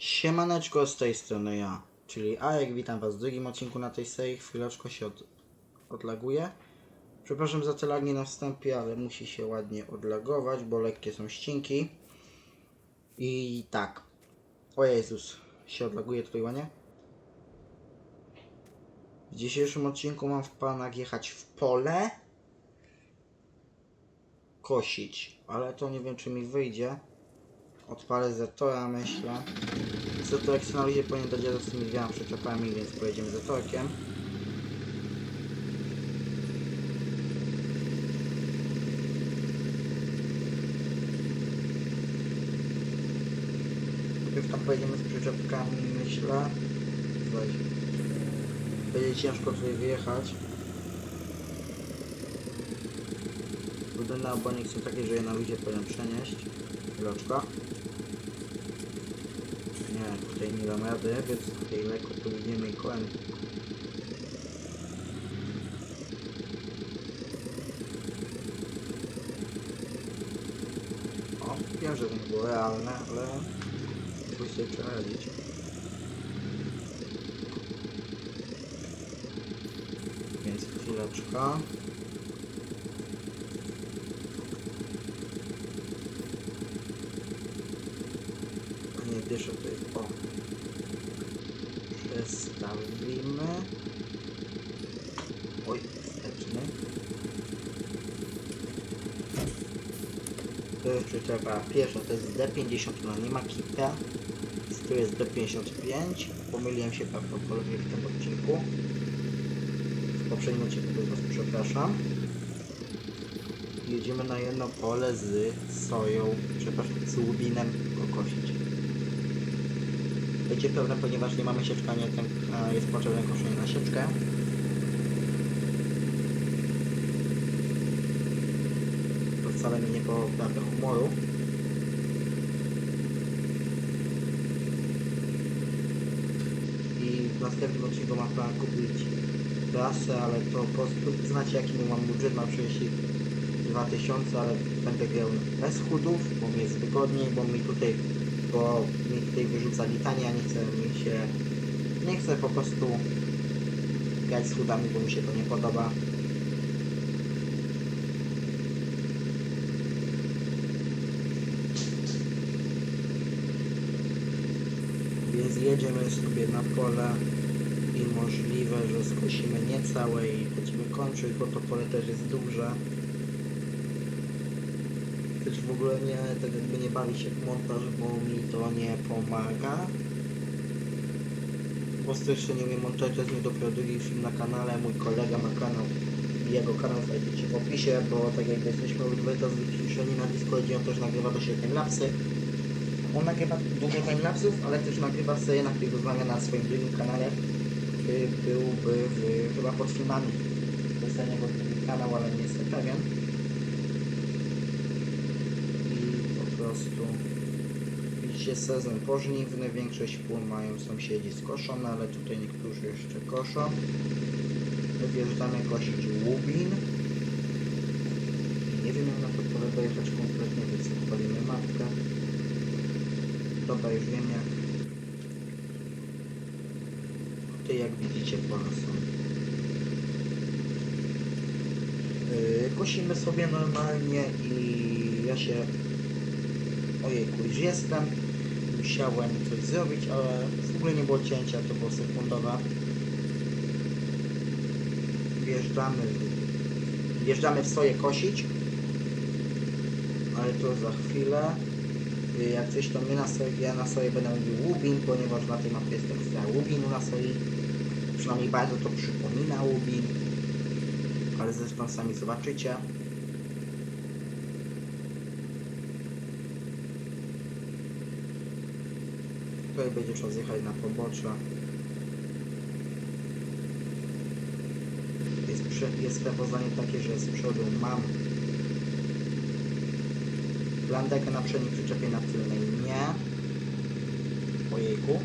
Siemaneczko z tej strony ja, czyli Ajek, witam was w drugim odcinku na tej serii, chwileczko się od. Przepraszam za te lagi na wstępie, ale musi się ładnie odlagować, bo lekkie są ścinki. I tak, o Jezus, się odlaguje tutaj ładnie. W dzisiejszym odcinku mam w planach jechać w pole, kosić, ale to nie wiem czy mi wyjdzie. Odpalę Zetora myślę. Zetorek na luzie powinien dać radę z tymi dwiema przyczepami, więc pojedziemy Zetorkiem. Najpierw tam pojedziemy z przyczepkami myślę. Weź. Będzie ciężko tutaj wyjechać. Budynek na obonik są takie, że je na luzie powinien przenieść. Chwileczka. Nie, tutaj nie dam rady, więc tutaj lekko pojedziemy i kołem. O, wiem, że to nie było realne, ale jakoś sobie trzeba radzić. Więc chwileczka. To jest o. Przestawimy. Oj, wsteczny. To przyczepa pierwsza, to jest D50, no nie ma kita. Tu jest D55. Pomyliłem się prawdopodobnie w tym odcinku. W poprzednim odcinku was przepraszam. Jedziemy na jedno pole z soją, przepraszam, z łubinem kokosić. Pewne, ponieważ nie mamy sieczka, nie ten, a jest potrzebne koszenie na sieczkę. To wcale mi nie poprawia humoru. I w następnym odcinku mam plan kupić trasę, ale to po prostu znacie jaki mam budżet, mam 32 tysiące, ale będę grał bez chudów, bo mi jest wygodniej, bo mi tutaj bo mi tutaj wyrzuca litania, nie chce mi się, nie chcę po prostu grać z chudami, bo mi się to nie podoba. Więc jedziemy sobie na pole i możliwe, że skosimy nie całe i będziemy kończyć, bo to pole też jest duże. Też w ogóle nie, tak jakby nie bawi się w montaż, bo mi to nie pomaga. Po jeszcze nie umiem montować, to jest mi dopiero drugi film na kanale, mój kolega ma kanał, jego kanał znajdziecie w opisie, bo tak jak jesteśmy obydwaj to wyciszeni na Discordzie, on też nagrywa do siebie timelapsy. On nagrywa dużo timelapsów, ale też nagrywa serię, na której rozmawia na swoim drugim kanale, który byłby w, chyba pod filmami. To jest jego kanał, ale nie jestem pewien. i po prostu widzicie sezon pożniwny, większość pól mają sąsiedzi skoszone, ale tutaj niektórzy jeszcze koszą. My wjeżdżamy kosić łubin. Nie wiem jak na to pole dojechać kompletnie, więc odpalimy mapkę. Dobra, już wiem jak. Tutaj jak widzicie pola są. Yy, kosimy sobie normalnie i ja się ojejku już jestem musiałem coś zrobić, ale w ogóle nie było cięcia, to było sekundowe. Wjeżdżamy wjeżdżamy w soję kosić. Ale to za chwilę. Jak coś to my na soję, ja na soję będę mówił łubin, ponieważ na tej mapie jest ekstra łubinu na soi przynajmniej bardzo to przypomina łubin. Ale zresztą sami zobaczycie. Tutaj będzie trzeba zjechać na pobocze. Jest, jest przewodzenie takie, że z przodu mam landekę na przedniej przyczepie na tylnej nie. Ojejku.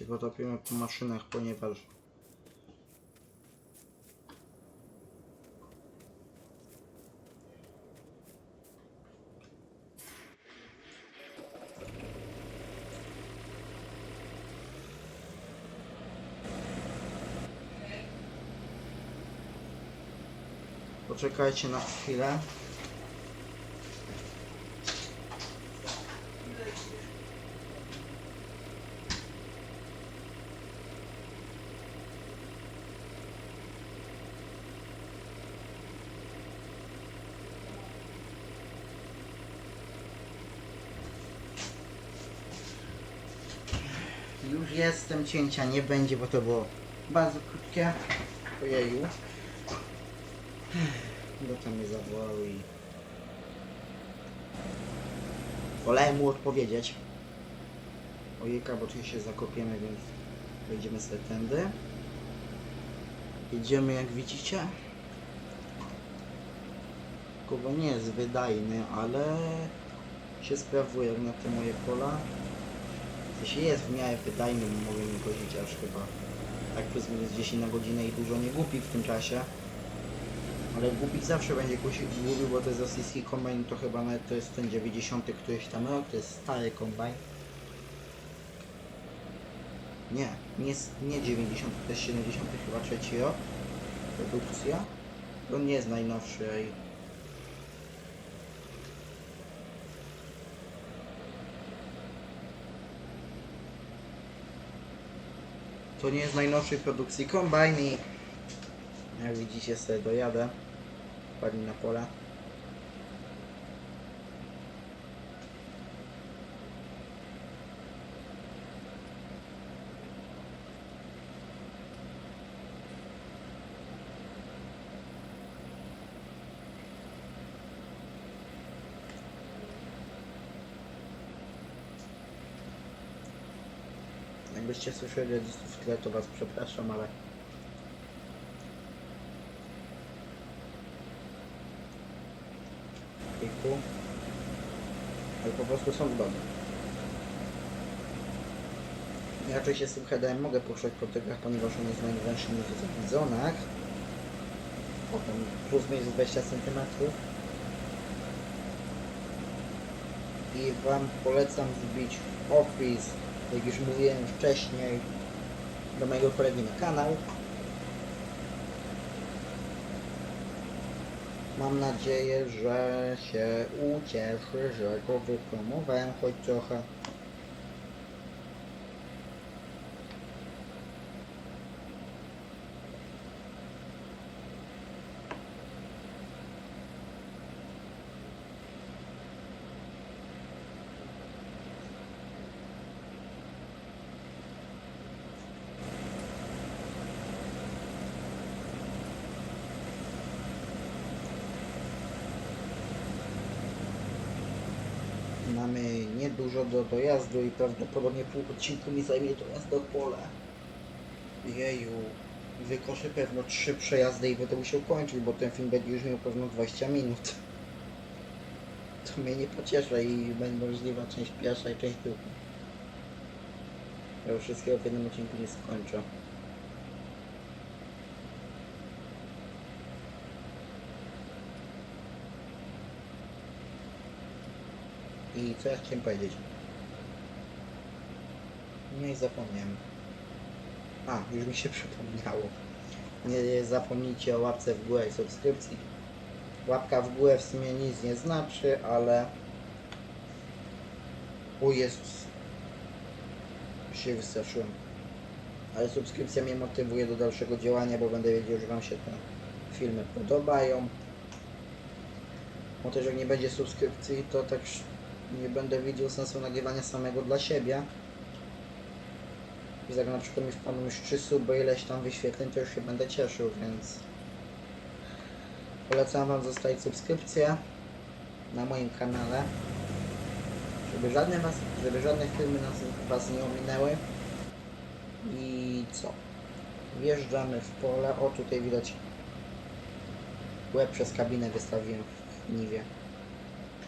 Się potopimy po maszynach, ponieważ Poczekajcie na chwilę. Już jestem, cięcia nie będzie, bo to było bardzo krótkie. Ojeju. Bo tam mnie zawołał i... Wolałem mu odpowiedzieć. Ojejka, bo tu się zakopiemy, więc wejdziemy sobie tędy. Jedziemy jak widzicie. Kogo nie jest wydajny, ale się sprawuje na te moje pola. Jeśli jest w miarę wydajny, mogę mi godzić aż chyba tak plus minus 10 na godzinę i dużo nie głupi w tym czasie. Ale głupik zawsze będzie gubił, bo to jest rosyjski kombajn, to chyba nawet to jest ten 90 któryś tam rok, to jest stary kombajn. Nie, nie, nie 90, to jest 70 chyba trzeci rok. Produkcja. To nie jest najnowszy, To nie jest najnowszej produkcji kombajn i jak widzicie sobie dojadę. Wpadli na pola. Jakbyście słyszeli rodziców w tle, to was przepraszam, ale kilku, ale po prostu są w domu. Raczej się z tym headem mogę poruszać po tygach, ponieważ on jest najwęższy w zonach. Potem plus minus 20 cm. I Wam polecam wbić opis, jak już mówiłem wcześniej, do mojego kolegi na kanał. Mam nadzieję, że się ucieszy, że go wypromowałem choć trochę. Mamy niedużo do dojazdu i prawdopodobnie pół odcinku mi zajmie dojazd do pola. Jeju, wykoszę pewno trzy przejazdy i będę musiał kończyć, bo ten film będzie już miał pewno 20 minut. To mnie nie pocieszy i będzie możliwa część pierwsza i część druga. Ja już wszystkiego w jednym odcinku nie skończę. I co ja chciałem powiedzieć? No i zapomniałem. A, już mi się przypomniało. Nie zapomnijcie o łapce w górę i subskrypcji. Łapka w górę w sumie nic nie znaczy, ale... O Jezus. Się wystraszyłem. Ale subskrypcja mnie motywuje do dalszego działania, bo będę wiedział, że Wam się te filmy podobają. Bo też jak nie będzie subskrypcji, to tak nie będę widział sensu nagrywania samego dla siebie. I jak na przykład mi wpadną już 3 suby, ileś tam wyświetleń, to już się będę cieszył, więc polecam Wam zostawić subskrypcję na moim kanale, żeby żadne, was, żeby żadne filmy nas, Was nie ominęły. I co? Wjeżdżamy w pole. O, tutaj widać łeb przez kabinę wystawiłem w niwie.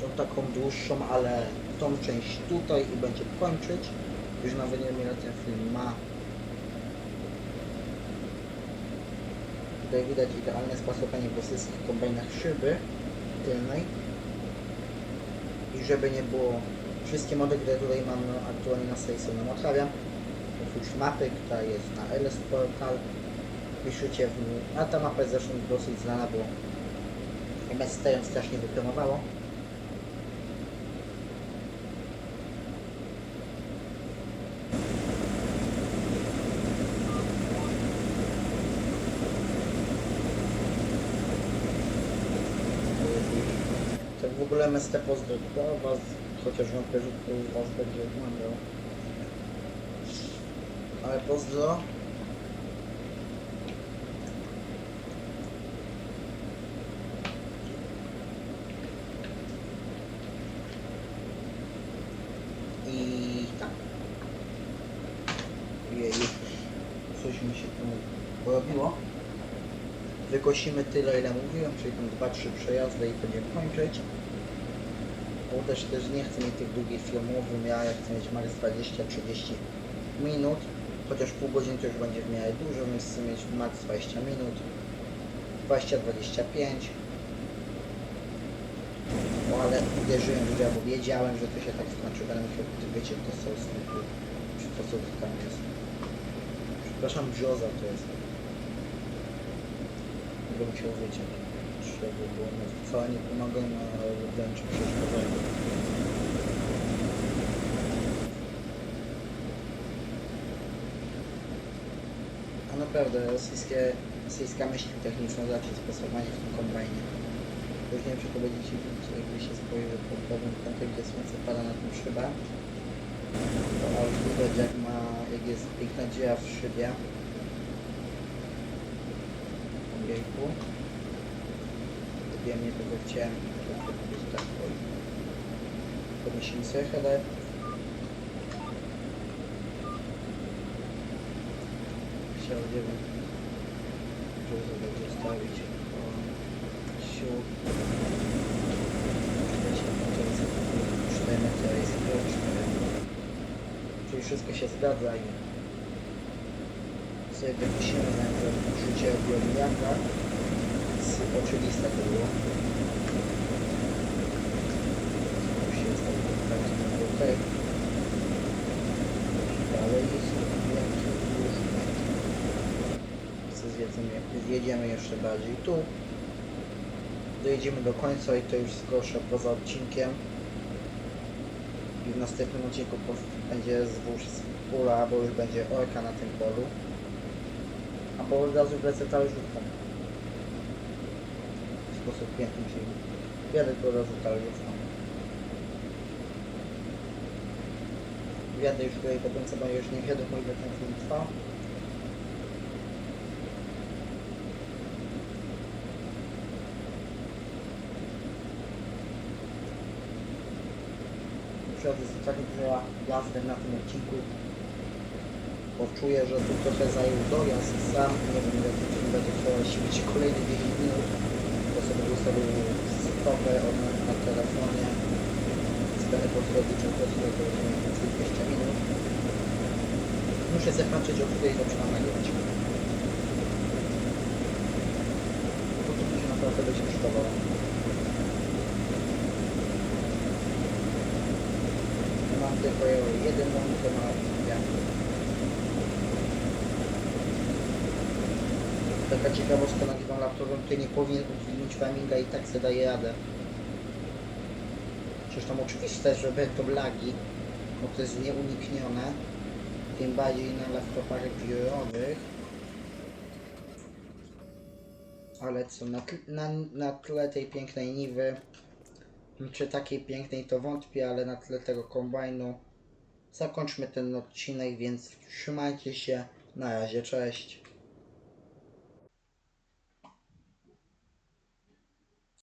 tą taką dłuższą, ale tą część tutaj i będzie kończyć. Już nawet nie wiem ile ten film ma. Tutaj widać idealne spasowanie w rosyjskich kombajnach szyby tylnej. I żeby nie było, wszystkie mody, które tutaj mam no, aktualnie na sesji są na. Oprócz mapy, która jest na LS Portal. Piszcie w a ta mapa jest zresztą dosyć znana, bo MST ją strasznie wypromowało. Tak w ogóle MST pozdro dla Was, chociaż wątpię, że Was będzie oglądał. Ale pozdro. I tak. Jej, coś mi się tu porobiło. Wykosimy tyle, ile mówiłem, czyli tam 2-3 przejazdy i będziemy kończyć. Też, też nie chcę mieć tych długich filmów, ja chcę mieć max 20-30 minut. Chociaż pół godziny to już będzie w miarę dużo, więc chcę mieć max 20 minut. 20-25. No ale uderzyłem w bo wiedziałem, że to się tak skończy. Będę musiał, wiecie, to są snupy. Czy to co to tam jest. Przepraszam, brzoza to jest. Będę musiał wyciąć. Trzeba było, no wcale nie pomagają, ale wręcz przeszkadzają. A naprawdę, rosyjskie, rosyjska myśl techniczna zacznie stosowanie w tym kombajnie. Już nie wiem, czy to będziecie widzieć, jakby się spojrzy po pewnym kącie, gdzie słońce pada na tą szybę. To aż widać, jak ma, jak jest piękna dzieła w szybie. Ojejku. Gdybym nie tego chciałem, to tak oj. Podniesiemy sobie header. Chciałbym, żeby zostawić o, to jest 4 metry, jest 4. Czyli wszystko się zgadza i sobie wymusimy na że odbiorniaka. Oczywiste to było. Już jest tak taki tutaj. Dalej jest wielki zjedziemy jeszcze bardziej tu. Dojedziemy do końca i to już zgłoszę poza odcinkiem. I w następnym odcinku będzie zwóż z pula, bo już będzie orka na tym polu. A po od razu wlecę talerzówką. W sposób piękny, czyli jadę tu od razu talerzówką. Jadę już tutaj do końca, bo już nie wiadomo ile ten film trwa. Przyjadę z takim jazdem na tym odcinku bo że tu trochę zajął dojazd sam, nie wiem film będzie trwało, będzie kolejne 10 minut, to sobie od, na, telefonie, będę po drodze czy po drodze to będzie mniej więcej 20 minut. Muszę zobaczyć, o której zaczynam nagrywać. Bo to się naprawdę będzie przydawało. Mam tylko jeden monitor na ja. Taka ciekawostka nagrywam laptopem, który nie powinien udźwignąć faminga i tak se daje radę. Zresztą oczywiste, że będą lagi, bo to jest nieuniknione. Tym bardziej na laptopach biurowych. Ale co, na, na, na tle tej pięknej niwy, czy takiej pięknej to wątpię, ale na tle tego kombajnu zakończmy ten odcinek, więc trzymajcie się. Na razie, cześć.